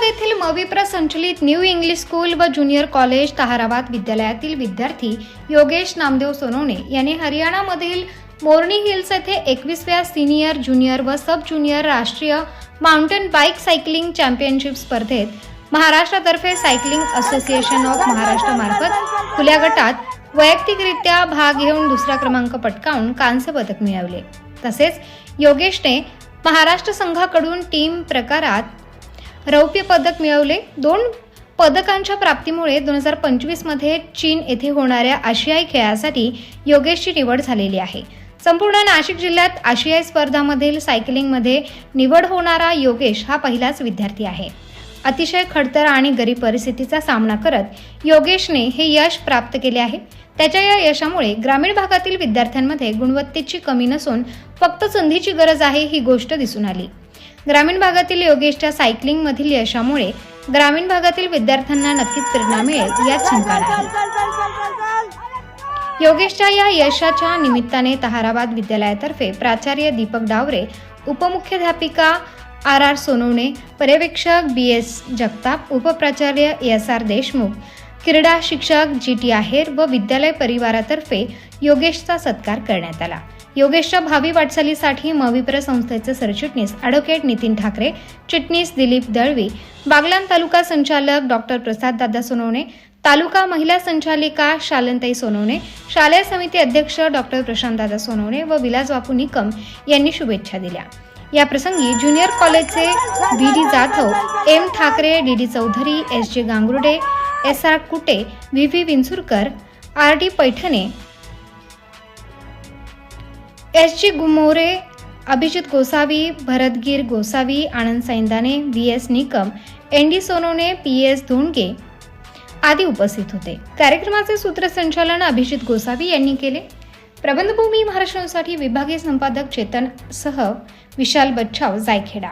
औरंगाबाद येथील मविप्र संचलित न्यू इंग्लिश स्कूल व ज्युनियर कॉलेज तहाराबाद विद्यालयातील विद्यार्थी योगेश नामदेव सोनवणे यांनी हरियाणामधील मोर्नी हिल्स येथे एकवीसव्या सिनियर ज्युनियर व सब ज्युनियर राष्ट्रीय माउंटेन बाईक सायकलिंग चॅम्पियनशिप स्पर्धेत महाराष्ट्रातर्फे सायकलिंग असोसिएशन ऑफ महाराष्ट्र मार्फत खुल्या गटात वैयक्तिकरित्या भाग घेऊन दुसरा क्रमांक पटकावून कांस्य पदक मिळवले. तसेच योगेशने महाराष्ट्र संघाकडून टीम प्रकारात रौप्य पदक मिळवले. दोन पदकांच्या प्राप्तीमुळे दोन हजार पंचवीसमध्ये चीन येथे होणाऱ्या आशियाई खेळासाठी योगेशची निवड झालेली आहे. संपूर्ण नाशिक जिल्ह्यात आशियाई स्पर्धामधील सायकलिंगमध्ये निवड होणारा योगेश हा पहिलाच विद्यार्थी आहे. अतिशय खडतर आणि गरीब परिस्थितीचा सामना करत योगेशने हे यश प्राप्त केले आहे. त्याच्या या यशामुळे ग्रामीण भागातील विद्यार्थ्यांमध्ये गुणवत्तेची कमी नसून फक्त संधीची गरज आहे ही गोष्ट दिसून आली. ग्रामीण भागातील योगेशच्या सायकलिंगमधील यशामुळे ग्रामीण भागातील विद्यार्थ्यांना नक्कीच प्रेरणा मिळेल यात शंका नाही. योगेशच्या या यशाच्या निमित्ताने ताहाराबाद विद्यालयातर्फे प्राचार्य दीपक डावरे उपमुख्याध्यापिका आर आर सोनवणे पर्यवेक्षक बी एस जगताप उपप्राचार्य एस आर देशमुख क्रीडा शिक्षक जी टी आहेर व विद्यालय परिवारातर्फे योगेशचा सत्कार करण्यात आला. योगेशच्या भावी वाटचालीसाठी मविप्र संस्थेचे सरचिटणीस ॲडव्होकेट नितीन ठाकरे चिटणीस दिलीप दळवी बागलान तालुका संचालक डॉक्टर प्रसाद दादा सोनवणे तालुका महिला संचालिका शालनताई सोनवणे शालेय समिती अध्यक्ष डॉक्टर प्रशांतदादा सोनवणे व विलास बापू निकम यांनी शुभेच्छा दिल्या. या प्रसंगी ज्युनियर कॉलेजचे B D Jadhav M Thakare D D Chaudhari S J Gangurde S R Kute V V Vinchurkar R D Paithane S G Gumore Abhijit Gosavi Bharatgir Gosavi Anand Saindane V S Nikam N D Sonone P S Dhondge आदी उपस्थित होते. कार्यक्रमाचे सूत्रसंचालन अभिजित गोसावी यांनी केले. प्रबंधभूमी महाराष्ट्रासाठी विभागीय संपादक चेतन सह विशाल बच्छाव जायखेडा.